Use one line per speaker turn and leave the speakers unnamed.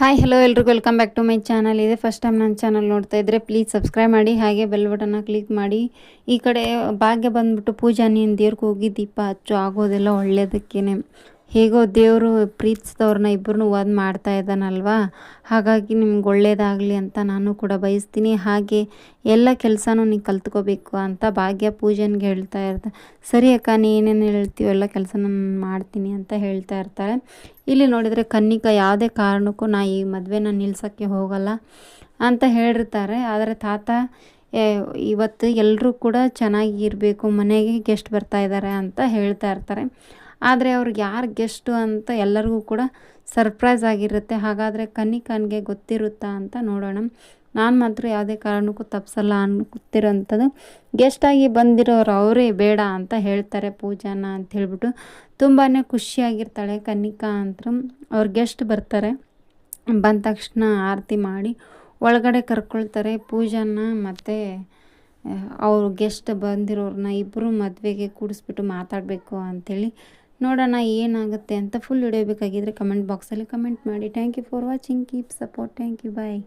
Hi hello ಎಲ್ರಿಗೂ. Welcome back to my channel ಇದೆ first time ನನ್ನ ಚಾನಲ್ ನೋಡ್ತಾ ಇದ್ದರೆ ಪ್ಲೀಸ್ ಸಬ್ಸ್ಕ್ರೈಬ್ ಮಾಡಿ, ಹಾಗೆ ಬೆಲ್ ಬಟನ್ನ ಕ್ಲಿಕ್ ಮಾಡಿ. ಈ ಕಡೆ ಭಾಗ್ಯ ಬಂದ್ಬಿಟ್ಟು ಪೂಜಾ ನೀನು ದೇವ್ರಿಗೆ ಹೋಗಿ ದೀಪ ಹಚ್ಚು. ಆಗೋದೆಲ್ಲ ಒಳ್ಳೇದಕ್ಕೇನೆ. ಹೇಗೋ ದೇವರು ಪ್ರೀತಿಸಿದವ್ರನ್ನ ಇಬ್ಬರನ್ನೂ ಒಂದು ಮಾಡ್ತಾ ಇದ್ದಾನಲ್ವಾ? ಹಾಗಾಗಿ ನಿಮ್ಗೆ ಒಳ್ಳೇದಾಗಲಿ ಅಂತ ನಾನು ಕೂಡ ಬಯಸ್ತೀನಿ. ಹಾಗೆ ಎಲ್ಲ ಕೆಲಸನೂ ನೀವು ಕಲ್ತ್ಕೋಬೇಕು ಅಂತ ಭಾಗ್ಯ ಪೂಜನ್ಗೆ ಹೇಳ್ತಾ ಇರ್ತಾರೆ ಸರಿ ಅಕ್ಕ ನೀ ಏನೇನು ಹೇಳ್ತೀವೋ ಎಲ್ಲ ಕೆಲಸ ಮಾಡ್ತೀನಿ ಅಂತ ಹೇಳ್ತಾ ಇರ್ತಾಳೆ ಇಲ್ಲಿ ನೋಡಿದರೆ ಕನ್ನಿಕಾ ಯಾವುದೇ ಕಾರಣಕ್ಕೂ ನಾ ಈ ಮದುವೆನ ನಿಲ್ಸೋಕ್ಕೆ ಹೋಗಲ್ಲ ಅಂತ ಹೇಳಿರ್ತಾರೆ ಆದರೆ ತಾತ ಇವತ್ತು ಎಲ್ಲರೂ ಕೂಡ ಚೆನ್ನಾಗಿ ಇರಬೇಕು ಮನೆಗೆ ಗೆಸ್ಟ್ ಬರ್ತಾ ಇದ್ದಾರೆ ಅಂತ ಹೇಳ್ತಾ ಇರ್ತಾರೆ. ಆದರೆ ಅವ್ರಿಗೆ ಯಾರು ಗೆಸ್ಟು ಅಂತ ಎಲ್ಲರಿಗೂ ಕೂಡ ಸರ್ಪ್ರೈಸ್ ಆಗಿರುತ್ತೆ. ಹಾಗಾದರೆ ಕನ್ನಿಕನ್ಗೆ ಗೊತ್ತಿರುತ್ತಾ ಅಂತ ನೋಡೋಣ. ನಾನು ಮಾತ್ರ ಯಾವುದೇ ಕಾರಣಕ್ಕೂ ತಪ್ಸಲ್ಲ ಅನ್ಕೊತಿರೋಂಥದ್ದು. ಗೆಸ್ಟಾಗಿ ಬಂದಿರೋರು ಅವರೇ ಬೇಡ ಅಂತ ಹೇಳ್ತಾರೆ ಪೂಜಾನ ಅಂತ ಹೇಳಿಬಿಟ್ಟು. ತುಂಬಾ ಖುಷಿಯಾಗಿರ್ತಾಳೆ ಕನ್ನಿಕಾ ಅಂತ ಅವ್ರು ಗೆಸ್ಟ್ ಬರ್ತಾರೆ. ಬಂದ ತಕ್ಷಣ ಆರತಿ ಮಾಡಿ ಒಳಗಡೆ ಕರ್ಕೊಳ್ತಾರೆ ಪೂಜಾನ ಮತ್ತು, ಅವ್ರು ಗೆಸ್ಟ್ ಬಂದಿರೋರನ್ನ ಇಬ್ಬರು ಮದುವೆಗೆ ಕೂಡಿಸ್ಬಿಟ್ಟು ಮಾತಾಡಬೇಕು ಅಂಥೇಳಿ ನೋಡೋಣ ಏನಾಗುತ್ತೆ ಅಂತ ಫುಲ್ ವಿಡಿಯೋ ಬೇಕಾಗಿದ್ದರೆ ಕಮೆಂಟ್ ಬಾಕ್ಸಲ್ಲಿ ಕಮೆಂಟ್ ಮಾಡಿ. Thank you for watching keep support thank you bye